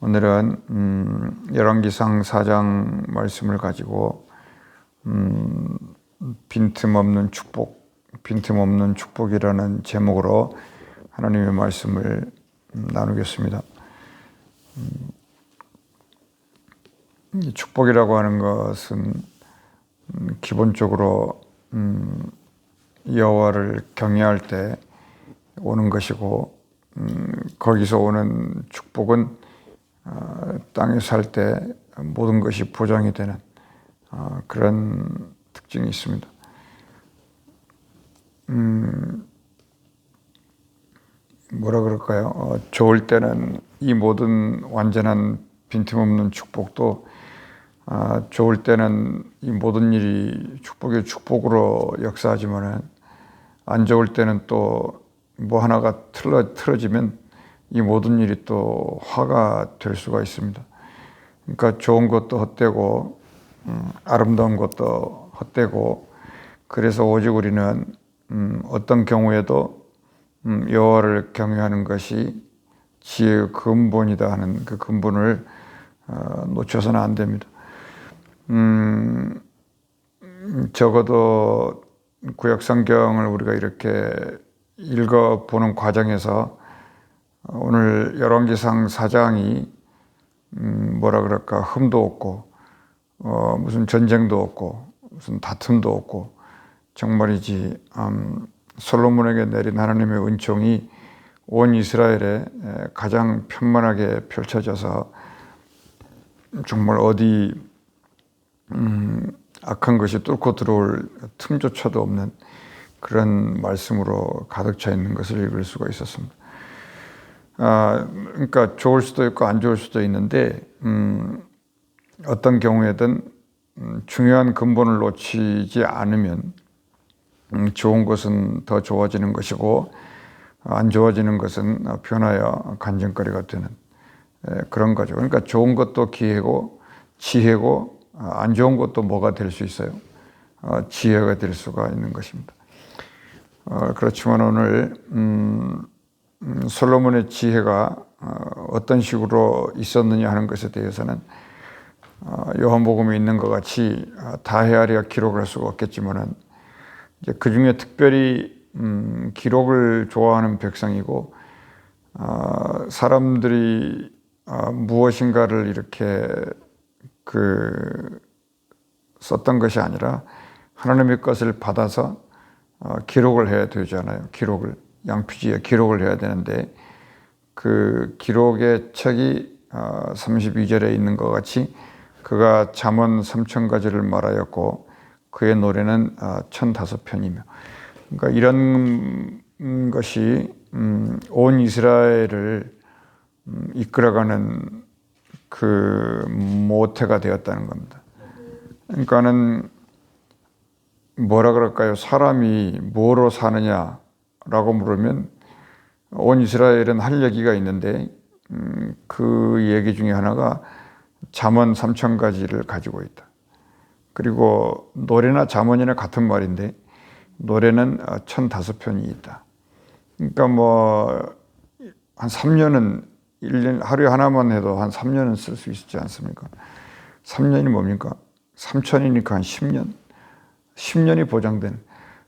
오늘은 음, 열왕기상 4장 말씀을 가지고 음, 빈틈없는 축복, 빈틈없는 축복이라는 제목으로 하나님의 말씀을 음, 나누겠습니다. 음, 축복이라고 하는 것은 음, 기본적으로 음, 여호와를 경외할 때 오는 것이고 음, 거기서 오는 축복은 어, 땅에 살 때 모든 것이 보장이 되는 어, 그런 특징이 있습니다. 음, 뭐라 그럴까요? 어, 좋을 때는 이 모든 완전한 빈틈없는 축복도 아, 좋을 때는 이 모든 일이 축복의 축복으로 역사하지만은 안 좋을 때는 또 뭐 하나가 틀어 틀어지면 이 모든 일이 또 화가 될 수가 있습니다. 그러니까 좋은 것도 헛되고 음, 아름다운 것도 헛되고 그래서 오직 우리는 음, 어떤 경우에도 음, 여호와를 경외하는 것이 지혜의 근본이다 하는 그 근본을 어, 놓쳐서는 안 됩니다. 음, 적어도 구약 성경을 우리가 이렇게 읽어 보는 과정에서 오늘 열왕기상 4장이 음, 뭐라 그럴까 흠도 없고 어, 무슨 전쟁도 없고 무슨 다툼도 없고 정말이지 음, 솔로몬에게 내린 하나님의 은총이 온 이스라엘에 가장 편만하게 펼쳐져서 정말 어디 음, 악한 것이 뚫고 들어올 틈조차도 없는 그런 말씀으로 가득 차 있는 것을 읽을 수가 있었습니다. 아, 그러니까 좋을 수도 있고 안 좋을 수도 있는데 음, 어떤 경우에든 음, 중요한 근본을 놓치지 않으면 음, 좋은 것은 더 좋아지는 것이고 안 좋아지는 것은 변하여 간증거리가 되는 에, 그런 거죠. 그러니까 좋은 것도 기회고 지혜고 아, 안 좋은 것도 뭐가 될 수 있어요? 어, 지혜가 될 수가 있는 것입니다. 어, 그렇지만 오늘 음, 음, 솔로몬의 지혜가 어, 어떤 식으로 있었느냐 하는 것에 대해서는 어, 요한복음에 있는 것 같이 어, 다 헤아려 기록을 할 수가 없겠지만은 이제 그 중에 특별히 음, 기록을 좋아하는 백성이고 어, 사람들이 어, 무엇인가를 이렇게 그 썼던 것이 아니라 하나님의 것을 받아서 어, 기록을 해야 되잖아요. 기록을 양피지에 기록을 해야 되는데 그 기록의 책이 어, 32절에 있는 것 같이 그가 잠언 3천 가지를 말하였고 그의 노래는 어, 1005편이며 그러니까 이런 것이 음, 온 이스라엘을 음, 이끌어가는 그 모태가 되었다는 겁니다. 그러니까는 뭐라 그럴까요? 사람이 뭐로 사느냐 라고 물으면 온 이스라엘은 할 얘기가 있는데 음, 그 얘기 중에 하나가 잠언 3천 가지를 가지고 있다. 그리고 노래나 잠언이나 같은 말인데 노래는 1005편이 있다. 그러니까 뭐 한 3년은 1년 하루에 하나만 해도 한 3년은 쓸 수 있지 않습니까? 3년이 뭡니까? 3천이니까 한 10년. 10년이 보장된.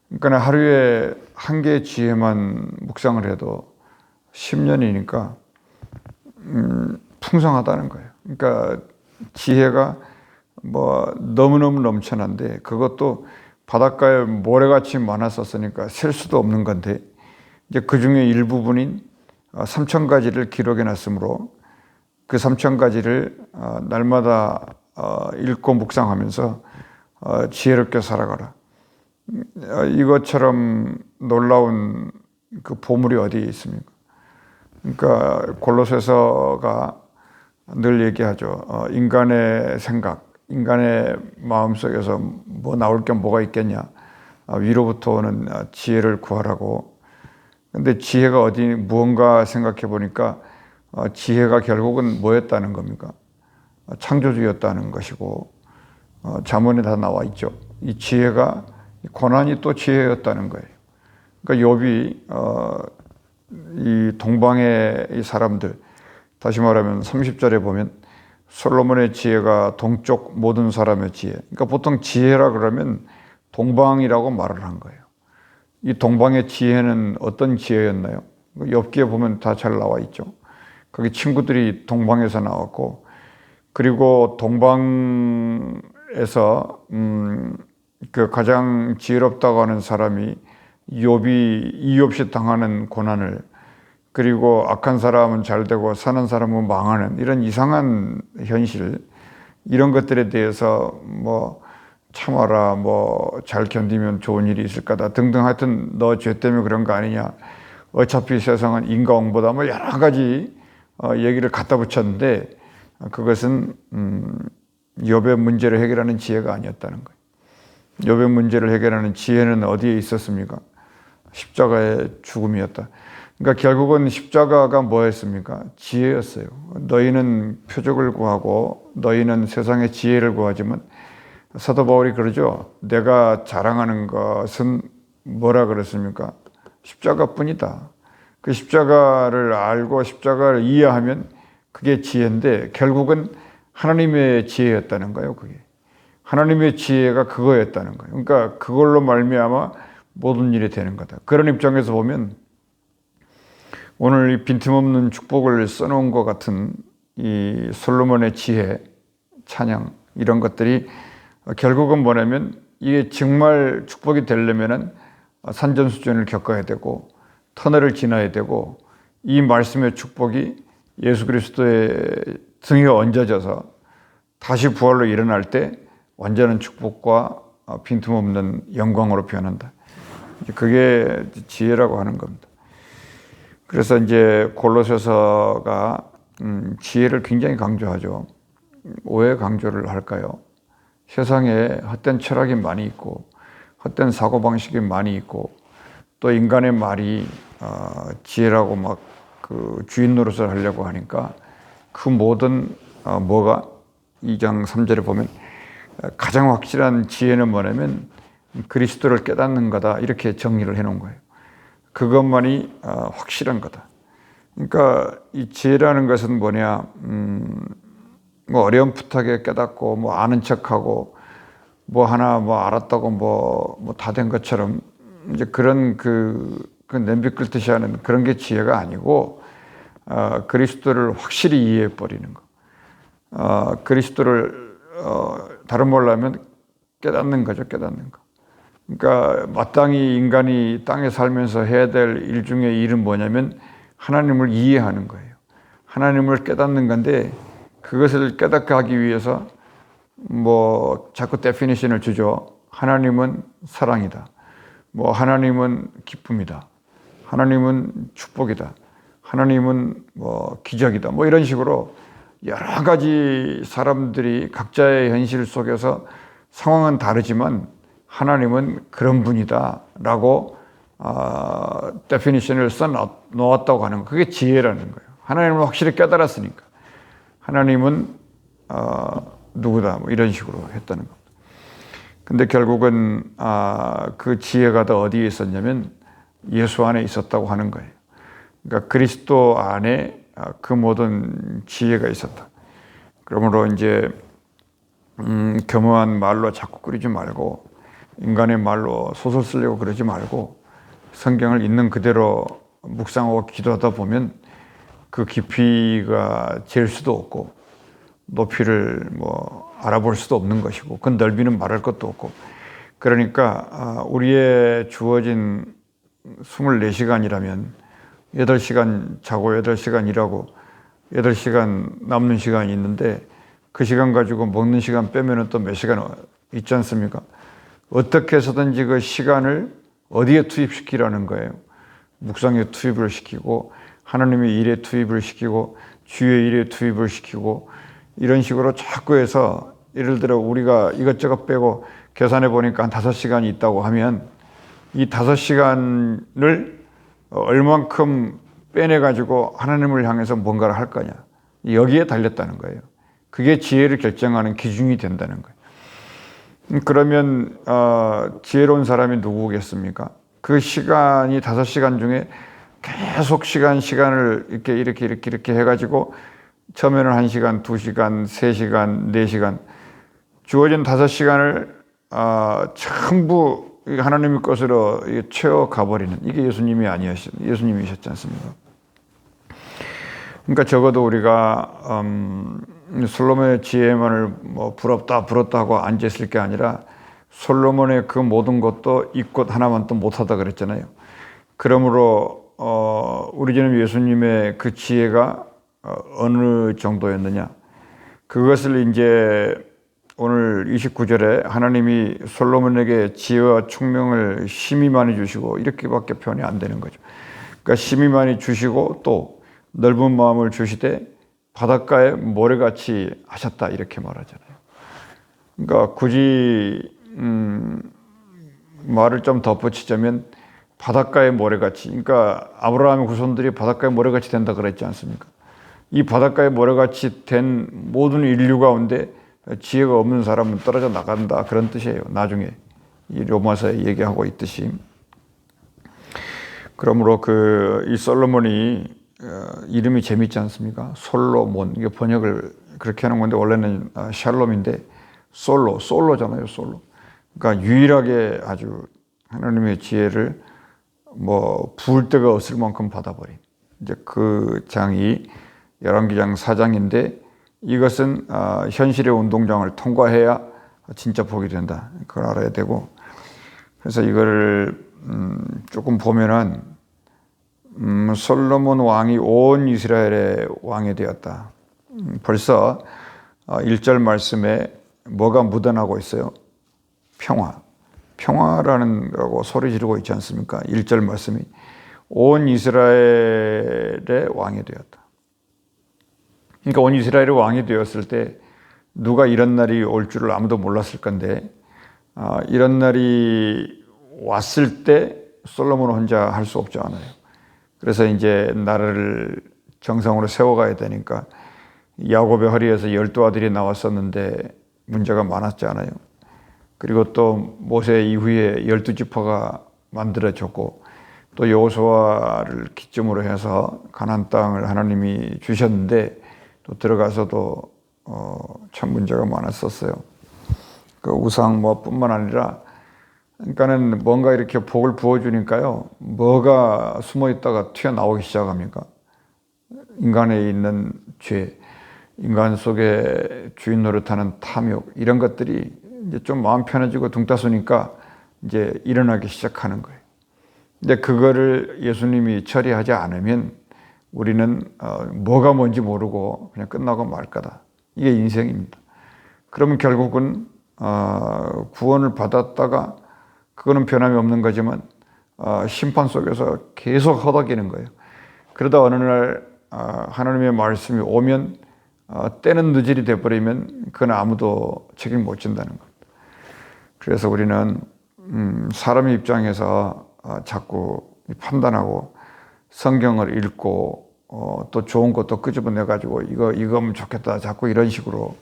그러니까 하루에 한 개의 지혜만 묵상을 해도 10년이니까 음, 풍성하다는 거예요. 그러니까 지혜가 뭐 너무너무 넘쳐난데 그것도 바닷가에 모래같이 많았었으니까 셀 수도 없는 건데 이제 그 중에 일부분인 3천 어, 가지를 기록해 놨으므로 그 3천 가지를 어, 날마다 어, 읽고 묵상하면서 지혜롭게 살아가라. 이것처럼 놀라운 그 보물이 어디에 있습니까? 그러니까 골로새서가 늘 얘기하죠. 인간의 생각, 인간의 마음 속에서 뭐 나올 게 뭐가 있겠냐. 위로부터 오는 지혜를 구하라고 근데 지혜가 어디 무언가 생각해 보니까 어, 지혜가 결국은 뭐였다는 겁니까? 어, 창조주였다는 것이고 어, 자문에 다 나와 있죠. 이 지혜가 고난이 또 지혜였다는 거예요. 그러니까 욥이 이 동방의 이 사람들 다시 말하면 30절에 보면 솔로몬의 지혜가 동쪽 모든 사람의 지혜. 그러니까 보통 지혜라 그러면 동방이라고 말을 한 거예요. 이 동방의 지혜는 어떤 지혜였나요? 엽기에 보면 다 잘 나와 있죠. 거기 친구들이 동방에서 나왔고 그리고 동방에서 음, 그 가장 지혜롭다고 하는 사람이 욥이 이유 없이 당하는 고난을 그리고 악한 사람은 잘 되고 사는 사람은 망하는 이런 이상한 현실 이런 것들에 대해서 뭐 참아라 뭐 잘 견디면 좋은 일이 있을 거다 등등 하여튼 너 죄 때문에 그런 거 아니냐 어차피 세상은 인과응보다 뭐 여러 가지 어, 얘기를 갖다 붙였는데 그것은 음, 욥의 문제를 해결하는 지혜가 아니었다는 거예요. 욥의 문제를 해결하는 지혜는 어디에 있었습니까? 십자가의 죽음이었다. 그러니까 결국은 십자가가 뭐였습니까? 지혜였어요. 너희는 표적을 구하고 너희는 세상의 지혜를 구하지만 사도 바울이 그러죠. 내가 자랑하는 것은 뭐라 그랬습니까? 십자가뿐이다. 그 십자가를 알고 십자가를 이해하면 그게 지혜인데 결국은 하나님의 지혜였다는 거예요. 그게 하나님의 지혜가 그거였다는 거예요. 그러니까 그걸로 말미암아 모든 일이 되는 거다. 그런 입장에서 보면 오늘 이 빈틈없는 축복을 써놓은 것 같은 이 솔로몬의 지혜, 찬양 이런 것들이 결국은 뭐냐면 이게 정말 축복이 되려면은 산전수전을 겪어야 되고 터널을 지나야 되고 이 말씀의 축복이 예수 그리스도의 등에 얹어져서 다시 부활로 일어날 때 완전한 축복과 빈틈없는 영광으로 변한다. 그게 지혜라고 하는 겁니다. 그래서 이제 골로새서가 음, 지혜를 굉장히 강조하죠. 왜 강조를 할까요? 세상에 헛된 철학이 많이 있고 헛된 사고 방식이 많이 있고 또 인간의 말이 어, 지혜라고 막 그 주인 노릇을 하려고 하니까 그 모든 어, 뭐가 2장 3절에 보면 가장 확실한 지혜는 뭐냐면 그리스도를 깨닫는 거다 이렇게 정리를 해놓은 거예요. 그것만이 어, 확실한 거다. 그러니까 이 지혜라는 것은 뭐냐, 음, 뭐 어렴풋하게 깨닫고 뭐 아는 척하고 뭐 하나 뭐 알았다고 뭐 뭐 다 된 것처럼 이제 그런 그, 그 냄비 끓듯이 하는 그런 게 지혜가 아니고 어, 그리스도를 확실히 이해해 버리는 거. 어, 그리스도를 어, 다른 말로 하면 깨닫는 거죠, 깨닫는 거. 그러니까 마땅히 인간이 땅에 살면서 해야 될 일 중에 일은 뭐냐면 하나님을 이해하는 거예요. 하나님을 깨닫는 건데 그것을 깨닫게 하기 위해서 뭐 자꾸 데피니션을 주죠. 하나님은 사랑이다. 뭐 하나님은 기쁨이다. 하나님은 축복이다. 하나님은 뭐 기적이다. 뭐 이런 식으로 여러 가지 사람들이 각자의 현실 속에서 상황은 다르지만 하나님은 그런 분이다라고 어, 데피니션을 써 놓았다고 하는 거. 그게 지혜라는 거예요. 하나님을 확실히 깨달았으니까. 하나님은 어, 누구다 뭐 이런 식으로 했다는 겁니다. 근데 결국은 아, 그 지혜가 더 어디에 있었냐면 예수 안에 있었다고 하는 거예요. 그러니까 그리스도 안에 아, 그 모든 지혜가 있었다. 그러므로 이제 음, 겸허한 말로 자꾸 끓이지 말고 인간의 말로 소설 쓰려고 그러지 말고 성경을 있는 그대로 묵상하고 기도하다 보면 그 깊이가 잴 수도 없고 높이를 뭐 알아볼 수도 없는 것이고 그 넓이는 말할 것도 없고 그러니까 아, 우리의 주어진 24시간이라면 8시간 자고 8시간 일하고 8시간 남는 시간이 있는데 그 시간 가지고 먹는 시간 빼면 또 몇 시간 있지 않습니까? 어떻게 해서든지 그 시간을 어디에 투입시키라는 거예요. 묵상에 투입을 시키고 하나님의 일에 투입을 시키고 주의 일에 투입을 시키고 이런 식으로 자꾸 해서 예를 들어 우리가 이것저것 빼고 계산해 보니까 한 다섯 시간이 있다고 하면 이 다섯 시간을 얼만큼 빼내 가지고 하나님을 향해서 뭔가를 할 거냐 여기에 달렸다는 거예요. 그게 지혜를 결정하는 기준이 된다는 거예요. 그러면 어, 지혜로운 사람이 누구겠습니까? 그 시간이 다섯 시간 중에 계속 시간 시간을 이렇게 이렇게 이렇게 이렇게 해가지고 처음에는 한 시간, 두 시간, 세 시간, 네 시간 주어진 다섯 시간을 아, 전부 하나님의 것으로 채워 가버리는 이게 예수님이 아니었 예수님이셨지 않습니까? 그러니까 적어도 우리가 음, 솔로몬의 지혜만을 뭐 부럽다 부럽다 하고 앉아 있을 게 아니라 솔로몬의 그 모든 것도 이 것 하나만 또 못하다 그랬잖아요. 그러므로 어, 우리 주님 예수님의 그 지혜가 어, 어느 정도였느냐? 그것을 이제 오늘 29절에 하나님이 솔로몬에게 지혜와 총명을 심히 많이 주시고 이렇게밖에 표현이 안 되는 거죠. 그러니까 심히 많이 주시고 또 넓은 마음을 주시되 바닷가에 모래같이 하셨다 이렇게 말하잖아요. 그러니까 굳이 음, 말을 좀 덧붙이자면 바닷가의 모래같이 그러니까 아브라함의 후손들이 바닷가의 모래같이 된다 그랬지 않습니까? 이 바닷가의 모래같이 된 모든 인류 가운데 지혜가 없는 사람은 떨어져 나간다 그런 뜻이에요. 나중에 이 로마서에 얘기하고 있듯이 그러므로 그 이 솔로몬이 어, 이름이 재밌지 않습니까? 솔로몬 이게 번역을 그렇게 하는 건데 원래는 아, 샬롬인데 솔로 솔로잖아요 솔로. 그러니까 유일하게 아주 하나님의 지혜를 뭐 부을 데가 없을 만큼 받아버린 이제 그 장이 열왕기장 4장인데 이것은 아, 현실의 운동장을 통과해야 진짜 복이 된다. 그걸 알아야 되고 그래서 이거를 음, 조금 보면은 음, 솔로몬 왕이 온 이스라엘의 왕이 되었다. 음, 벌써 1절 어, 말씀에 뭐가 묻어나고 있어요? 평화. 평화라는 거라고 소리 지르고 있지 않습니까? 1절 말씀이 온 이스라엘의 왕이 되었다. 그러니까 온 이스라엘의 왕이 되었을 때 누가 이런 날이 올 줄을 아무도 몰랐을 건데 아, 이런 날이 왔을 때 솔로몬 혼자 할 수 없지 않아요. 그래서 이제 나라를 정상으로 세워가야 되니까 야곱의 허리에서 열두 아들이 나왔었는데 문제가 많았잖아요. 그리고 또 모세 이후에 열두 지파가 만들어졌고 또 여호수아를 기점으로 해서 가나안 땅을 하나님이 주셨는데 또 들어가서도 어, 참 문제가 많았었어요. 그 우상 뭐뿐만 아니라 그러니까는 뭔가 이렇게 복을 부어주니까요. 뭐가 숨어 있다가 튀어나오기 시작합니까? 인간에 있는 죄, 인간 속에 주인 노릇하는 탐욕, 이런 것들이 이제 좀 마음 편해지고 둥 따스니까 이제 일어나기 시작하는 거예요. 근데 그거를 예수님이 처리하지 않으면 우리는 어, 뭐가 뭔지 모르고 그냥 끝나고 말 거다. 이게 인생입니다. 그러면 결국은 어, 구원을 받았다가 그거는 변함이 없는 거지만 어, 심판 속에서 계속 허덕이는 거예요. 그러다 어느 날 하나님의 말씀이 오면 때는 늦을이 돼버리면 그건 아무도 책임 못 진다는 겁니다. 그래서 우리는 음, 사람의 입장에서 자꾸 판단하고 성경을 읽고 어, 또 좋은 것도 끄집어내 가지고 이거 이거면 좋겠다 자꾸 이런 식으로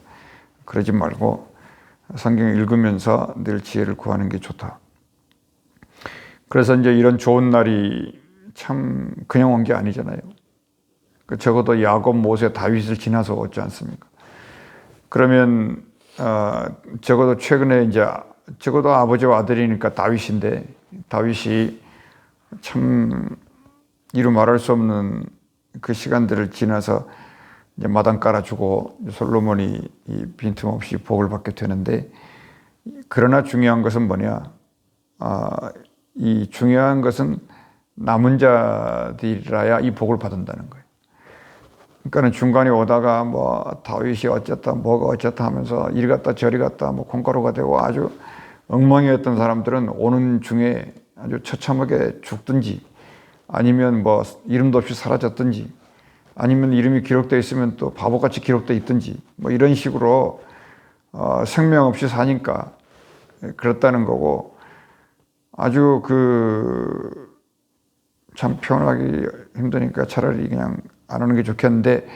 그러지 말고 성경 읽으면서 늘 지혜를 구하는 게 좋다. 그래서 이제 이런 좋은 날이 참 그냥 온 게 아니잖아요. 그 적어도 야곱, 모세, 다윗을 지나서 왔지 않습니까? 그러면 어, 적어도 최근에 이제 적어도 아버지와 아들이니까 다윗인데 다윗이 참 이루 말할 수 없는 그 시간들을 지나서 이제 마당 깔아주고 솔로몬이 빈틈없이 복을 받게 되는데 그러나 중요한 것은 뭐냐? 아, 이 중요한 것은 남은 자들이라야 이 복을 받는다는 거예요. 그러니까는 중간에 오다가 뭐 다윗이 어쨌다 뭐가 어쨌다 하면서 이리 갔다 저리 갔다 뭐 콩가루가 되고 아주 엉망이었던 사람들은 오는 중에 아주 처참하게 죽든지 아니면 뭐 이름도 없이 사라졌든지 아니면 이름이 기록되어 있으면 또 바보같이 기록되어 있든지 뭐 이런 식으로 어, 생명 없이 사니까 그렇다는 거고 아주 그 참 표현하기 힘드니까 차라리 그냥 안 하는 게 좋겠는데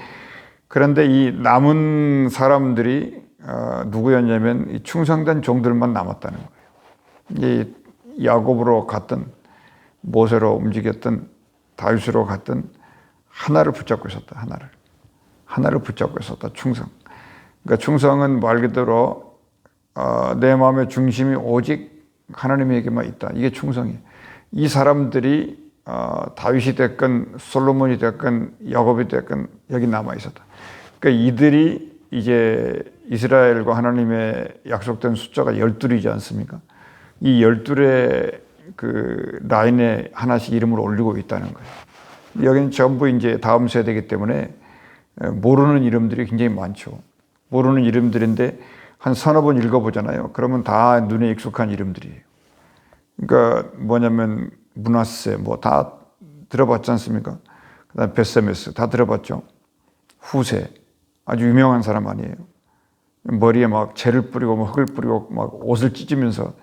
그런데 이 남은 사람들이 어, 누구였냐면 이 충성된 종들만 남았다는 거예요. 이 야곱으로 갔던 모세로 움직였던 다윗으로 갔던 하나를 붙잡고 있었다. 하나를 하나를 붙잡고 있었다. 충성. 그러니까 충성은 말 그대로 어, 내 마음의 중심이 오직 하나님에게만 있다. 이게 충성이에요. 이 사람들이 어, 다윗이 됐건 솔로몬이 됐건 야곱이 됐건 여기 남아 있었다. 그러니까 이들이 이제 이스라엘과 하나님의 약속된 숫자가 열둘이지 않습니까? 이 열둘의 그 라인에 하나씩 이름을 올리고 있다는 거예요. 여기는 전부 이제 다음 세대이기 때문에 모르는 이름들이 굉장히 많죠. 모르는 이름들인데 한 서너 번 읽어보잖아요. 그러면 다 눈에 익숙한 이름들이에요. 그러니까 뭐냐면 문하세 뭐 다 들어봤지 않습니까? 그다음 베세메스 다 들어봤죠. 후세 아주 유명한 사람 아니에요. 머리에 막 재를 뿌리고 뭐 흙을 뿌리고 막 옷을 찢으면서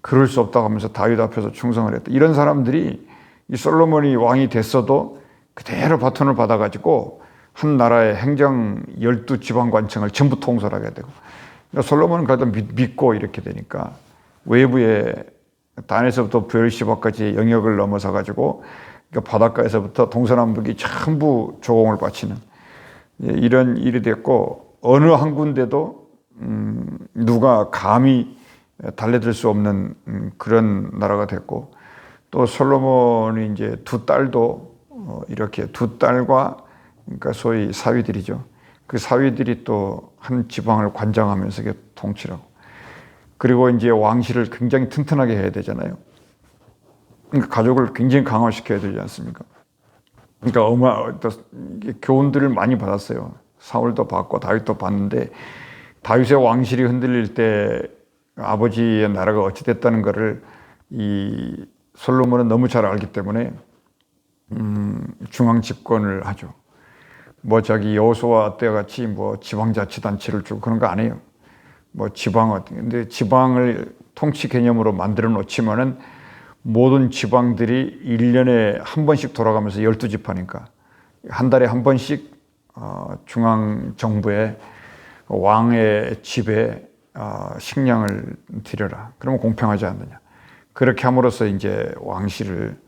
그럴 수 없다고 하면서 다윗 앞에서 충성을 했다. 이런 사람들이 이 솔로몬이 왕이 됐어도 그대로 바톤을 받아가지고 한 나라의 행정 열두 지방관청을 전부 통솔하게 되고 그러니까 솔로몬은 그래도 믿고 이렇게 되니까 외부에 단에서부터 부엘시바까지 영역을 넘어서 가지고 그러니까 바닷가에서부터 동서남북이 전부 조공을 바치는 예, 이런 일이 됐고 어느 한 군데도 음, 누가 감히 달래들 수 없는 음, 그런 나라가 됐고 또 솔로몬이 이제 두 딸도 어, 이렇게 두 딸과 그러니까 소위 사위들이죠. 그 사위들이 또 한 지방을 관장하면서 통치라고. 그리고 이제 왕실을 굉장히 튼튼하게 해야 되잖아요. 그러니까 가족을 굉장히 강화시켜야 되지 않습니까? 그러니까 어마 교훈들을 많이 받았어요. 사울도 받고 다윗도 받는데 다윗의 왕실이 흔들릴 때 아버지의 나라가 어찌 됐다는 것을 이 솔로몬은 너무 잘 알기 때문에 음, 중앙 집권을 하죠. 뭐 자기 여호수아 때 같이 뭐 지방자치단체를 주고 그런 거 아니에요. 뭐 지방 어떤 근데 지방을 통치 개념으로 만들어 놓지만은 모든 지방들이 1년에 한 번씩 돌아가면서 12지파니까 한 달에 한 번씩 어, 중앙 정부의 왕의 집에 어, 식량을 드려라. 그러면 공평하지 않느냐. 그렇게 함으로써 이제 왕실을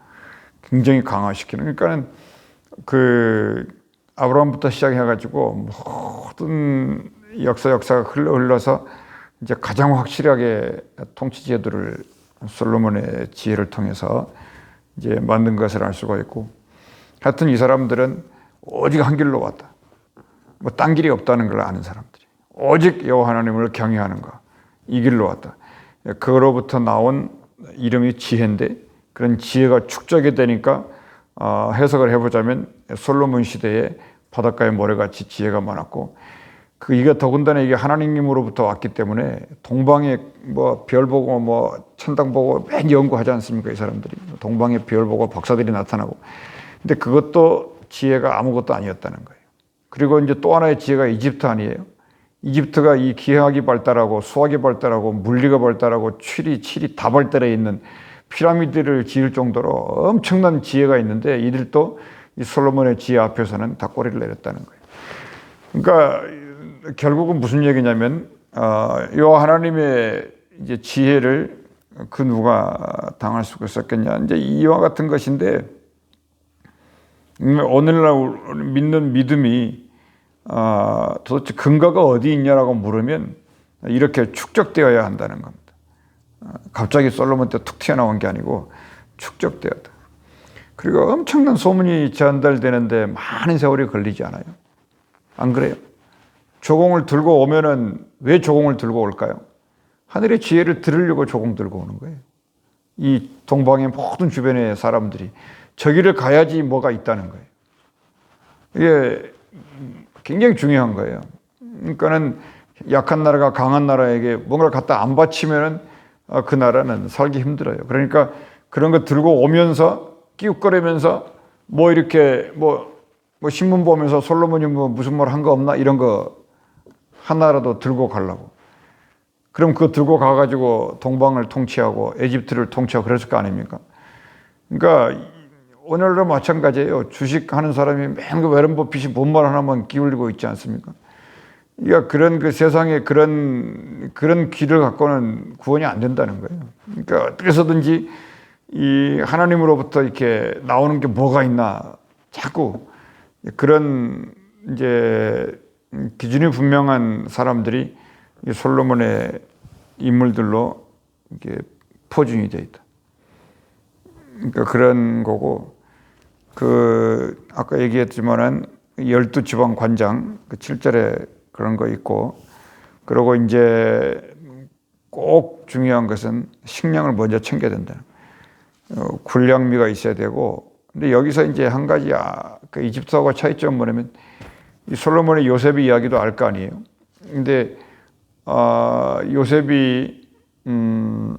굉장히 강화시키는 그러니까는 그 아브라함부터 시작해가지고 모든 역사 역사가 흘러 흘러서 이제 가장 확실하게 통치 제도를 솔로몬의 지혜를 통해서 이제 만든 것을 알 수가 있고 하여튼 이 사람들은 오직 한 길로 왔다. 뭐 딴 길이 없다는 걸 아는 사람들이. 오직 여호와 하나님을 경외하는 거. 이 길로 왔다. 그로부터 나온 이름이 지혜인데 그런 지혜가 축적이 되니까 어, 해석을 해보자면 솔로몬 시대에 바닷가에 모래같이 지혜가 많았고 그 이게 더군다나 이게 하나님으로부터 왔기 때문에 동방에 뭐별 보고 뭐 천당 보고 맨 연구하지 않습니까 이 사람들이 동방에 별 보고 박사들이 나타나고 근데 그것도 지혜가 아무것도 아니었다는 거예요. 그리고 이제 또 하나의 지혜가 이집트 아니에요. 이집트가 이 기하학이 발달하고 수학이 발달하고 물리가 발달하고 취리, 칠이 다 발달해 있는 피라미드를 지을 정도로 엄청난 지혜가 있는데 이들도 이 솔로몬의 지혜 앞에서는 다 꼬리를 내렸다는 거예요. 그러니까 결국은 무슨 얘기냐면 어, 요 하나님의 이제 지혜를 그 누가 당할 수가 있었겠냐 이제 이와 같은 것인데 음, 오늘날 믿는 믿음이 어, 도대체 근거가 어디 있냐라고 물으면 이렇게 축적되어야 한다는 겁니다. 어, 갑자기 솔로몬 때 툭 튀어나온 게 아니고 축적되었다. 그리고 엄청난 소문이 전달되는데 많은 세월이 걸리지 않아요. 안 그래요? 조공을 들고 오면은 왜 조공을 들고 올까요? 하늘의 지혜를 들으려고 조공 들고 오는 거예요. 이 동방의 모든 주변의 사람들이 저기를 가야지 뭐가 있다는 거예요. 이게 굉장히 중요한 거예요. 그러니까는 약한 나라가 강한 나라에게 뭔가를 갖다 안 바치면은 아, 그 나라는 살기 힘들어요. 그러니까 그런 거 들고 오면서 끼웃거리면서 뭐 이렇게 뭐, 뭐 신문 보면서 솔로몬이 뭐 무슨 말 한 거 없나 이런 거 하나라도 들고 가려고. 그럼 그거 들고 가가지고 동방을 통치하고 에집트를 통치하고 그랬을 거 아닙니까? 그러니까 오늘도 마찬가지예요. 주식하는 사람이 맨 외람보 빛이 뭔말 하나만 기울이고 있지 않습니까? 그러니까 그런 그 세상에 그런 그런 길을 갖고는 구원이 안 된다는 거예요. 그러니까 어떻게 해서든지 이 하나님으로부터 이렇게 나오는 게 뭐가 있나 자꾸 그런 이제 기준이 분명한 사람들이 이 솔로몬의 인물들로 이게 포진이 돼 있다. 그러니까 그런 거고 그 아까 얘기했지만은 열두 지방 관장 그 7절에 그런 거 있고 그리고 이제 꼭 중요한 것은 식량을 먼저 챙겨야 된다. 어, 군량미가 있어야 되고 근데 여기서 이제 한 가지 아, 그 이집트하고 차이점 뭐냐면 이 솔로몬의 요셉의 이야기도 알 거 아니에요. 근데 아, 요셉이 음,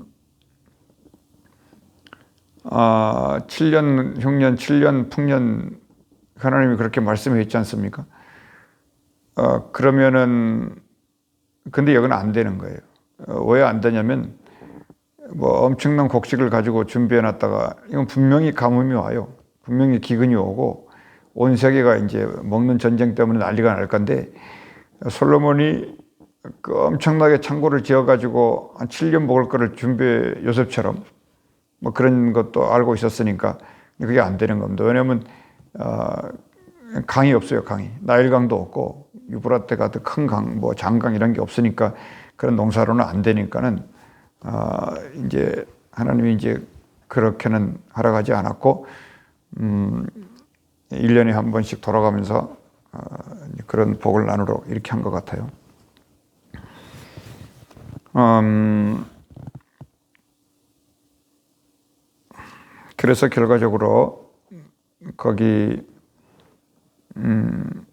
아, 7년 흉년, 7년 풍년 하나님이 그렇게 말씀해 있지 않습니까? 어, 그러면은 근데 여기는 안 되는 거예요. 어, 왜안 되냐면 뭐 엄청난 곡식을 가지고 준비해 놨다가 이건 분명히 가뭄이 와요. 분명히 기근이 오고 온 세계가 이제 먹는 전쟁 때문에 난리가 날 건데 솔로몬이 그 엄청나게 창고를 지어 가지고 한 7년 먹을 거를 준비해 요셉처럼 뭐 그런 것도 알고 있었으니까 그게 안 되는 겁니다. 왜냐하면 어, 강이 없어요, 강이. 나일강도 없고 유브라테 같은 큰 강, 뭐 장강 이런 게 없으니까 그런 농사로는 안 되니까는 어, 이제 하나님이 이제 그렇게는 하락하지 않았고 음, 1년에 한 번씩 돌아가면서 어, 그런 복을 나누러 이렇게 한 것 같아요. 음, 그래서 결과적으로 거기 음,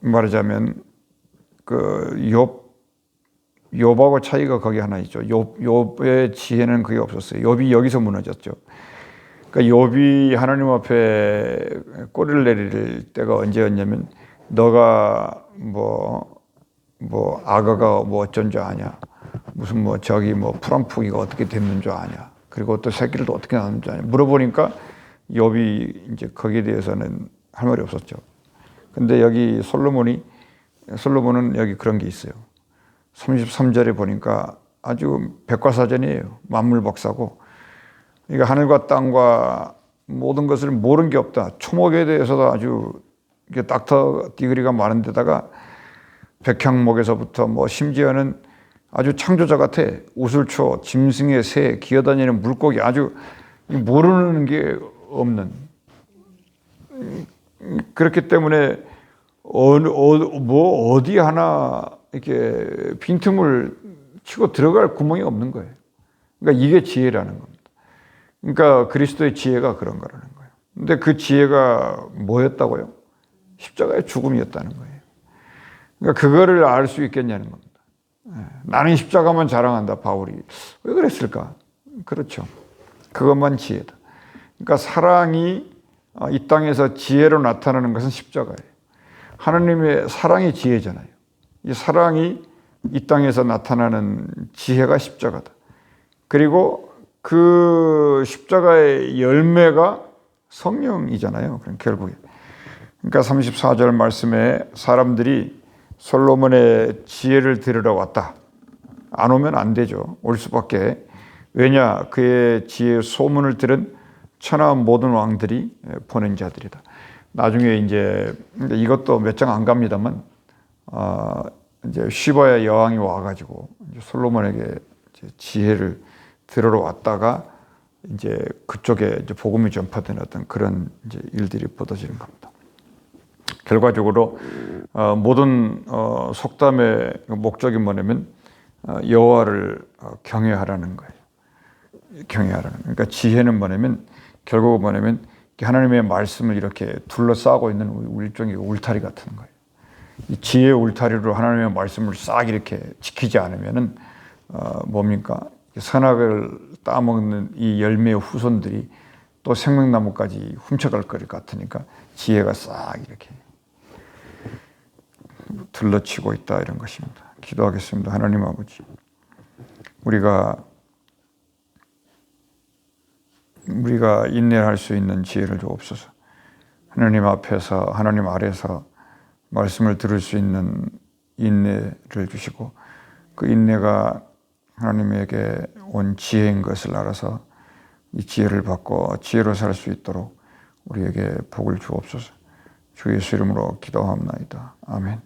말하자면 그욥 욥하고 차이가 거기 하나 있죠. 욥 욥의 지혜는 그게 없었어요. 욥이 여기서 무너졌죠. 그러니까 욥이 하나님 앞에 꼬리를 내릴 때가 언제였냐면 너가 뭐뭐 뭐 아가가 뭐 어쩐 줄 아냐. 무슨 뭐 저기 뭐 프랑푸기가 어떻게 됐는 줄 아냐. 그리고 또 새끼를 또 어떻게 낳는 줄 아냐. 물어보니까 욥이 이제 거기에 대해서는 할 말이 없었죠. 근데 여기 솔로몬이 솔로몬은 여기 그런 게 있어요. 33절에 보니까 아주 백과사전이에요. 만물 박사고. 그러니까 하늘과 땅과 모든 것을 모르는 게 없다. 초목에 대해서도 아주 이게 닥터 디그리가 많은 데다가 백향목에서부터 뭐 심지어는 아주 창조자 같아. 우슬초, 짐승의 새, 기어다니는 물고기 아주 모르는 게 없는. 그렇기 때문에 어느, 어, 뭐 어디 하나 이렇게 빈틈을 치고 들어갈 구멍이 없는 거예요. 그러니까 이게 지혜라는 겁니다. 그러니까 그리스도의 지혜가 그런 거라는 거예요. 근데 그 지혜가 뭐였다고요? 십자가의 죽음이었다는 거예요. 그러니까 그거를 알 수 있겠냐는 겁니다. 예. 나는 십자가만 자랑한다, 바울이. 왜 그랬을까? 그렇죠. 그것만 지혜다. 그러니까 사랑이 이 땅에서 지혜로 나타나는 것은 십자가예요. 하나님의 사랑이 지혜잖아요. 이 사랑이 이 땅에서 나타나는 지혜가 십자가다. 그리고 그 십자가의 열매가 성령이잖아요. 결국에. 그러니까 34절 말씀에 사람들이 솔로몬의 지혜를 들으러 왔다. 안 오면 안 되죠. 올 수밖에. 왜냐? 그의 지혜 소문을 들은 천하 모든 왕들이 보낸 자들이다. 나중에 이제 이것도 몇 장 안 갑니다만 어, 이제 시바의 여왕이 와가지고 솔로몬에게 지혜를 들으러 왔다가 이제 그쪽에 이제 복음이 전파된 어떤 그런 이제 일들이 벌어지는 겁니다. 결과적으로 어, 모든 어, 속담의 목적이 뭐냐면 어, 여호와를 어, 경외하라는 거예요. 경외하라는. 그러니까 지혜는 뭐냐면 결국 뭐냐면 하나님의 말씀을 이렇게 둘러싸고 있는 일종의 울타리 같은 거예요. 이 지혜의 울타리로 하나님의 말씀을 싹 이렇게 지키지 않으면은 어, 뭡니까? 선악을 따먹는 이 열매의 후손들이 또 생명나무까지 훔쳐갈 것 같으니까 지혜가 싹 이렇게 둘러치고 있다 이런 것입니다. 기도하겠습니다. 하나님 아버지. 우리가 우리가 인내할 수 있는 지혜를 주옵소서. 하나님 앞에서 하나님 아래서 말씀을 들을 수 있는 인내를 주시고 그 인내가 하나님에게 온 지혜인 것을 알아서 이 지혜를 받고 지혜로 살 수 있도록 우리에게 복을 주옵소서. 주 예수 이름으로 기도합나이다. 아멘.